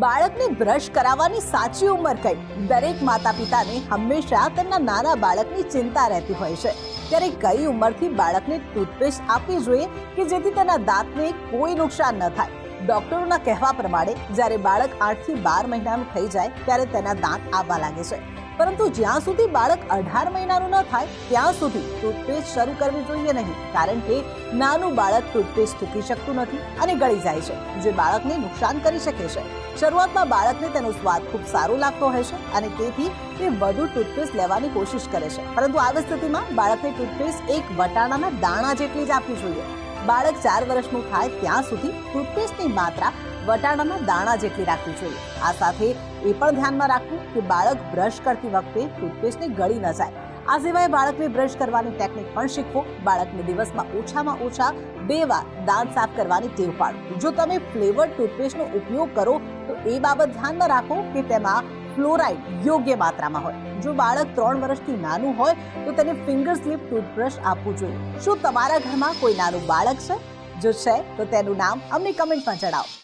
બાળકને બ્રશ કરાવવાની સાચી ઉંમર કઈ દરેક માતા પિતાને હંમેશા તેમના નાના બાળકની ચિંતા રહેતી હોય છે. ત્યારે કઈ ઉંમરથી બાળકને ટૂથપેસ્ટ આપવી જોઈએ કે જેથી તેના દાંતને કોઈ નુકસાન ન થાય? ડોક્ટરોના કહેવા પ્રમાણે જ્યારે બાળક આઠથી બાર મહિનાનું થઈ જાય ત્યારે તેના દાંત આવવા લાગે છે. પરંતુ જ્યાં સુધી બાળક અઢાર મહિનાનું ન થાય, ત્યાં સુધી ટૂથપેસ્ટ શરૂ કરવી જોઈએ નહીં, કારણ કે નાનું બાળક ટૂથપેસ્ટ થૂકી શકતું નથી અને ગળી જાય છે, જે બાળકને નુકસાન કરી શકે છે. શરૂઆતમાં બાળકને તેનો સ્વાદ ખૂબ સારો લાગતો હોય છે અને તેથી તે વધુ ટૂથપેસ્ટ લેવાની કોશિશ કરે છે. પરંતુ આવી સ્થિતિમાં બાળકને ટૂથપેસ્ટ એક વટાણાના દાણા જેટલી જ આપવી જોઈએ. બાળક ચાર વર્ષનું થાય ત્યાં સુધી ટૂથપેસ્ટની માત્રા વટાણાના દાણા જેટલી રાખવી જોઈએ. આ સાથે એ પણ ધ્યાનમાં રાખવું કે બાળક બ્રશ કરતી વખતે ટૂથપેસ્ટને ગળી ન જાય. આ સિવાય બાળકને બ્રશ કરવાની ટેકનિક પણ શીખવો. બાળકને દિવસમાં ઓછામાં ઓછા બે વાર દાંત સાફ કરવાની ટેવ પાડો જો તમે ફ્લેવર્ડ ટૂથપેસ્ટનો ઉપયોગ કરો, તો એ બાબત ધ્યાનમાં રાખો કે તેમાં ફ્લોરાઇડ યોગ્ય માત્રામાં હોય. જો બાળક ત્રણ વર્ષથી નાનું હોય, તો તેને ફિંગર સ્લીપ ટૂથબ્રશ આપવું જોઈએ. શું તમારા ઘરમાં કોઈ નાનું બાળક છે? જો છે, તો તેનું નામ અમને કમેન્ટમાં જણાવો.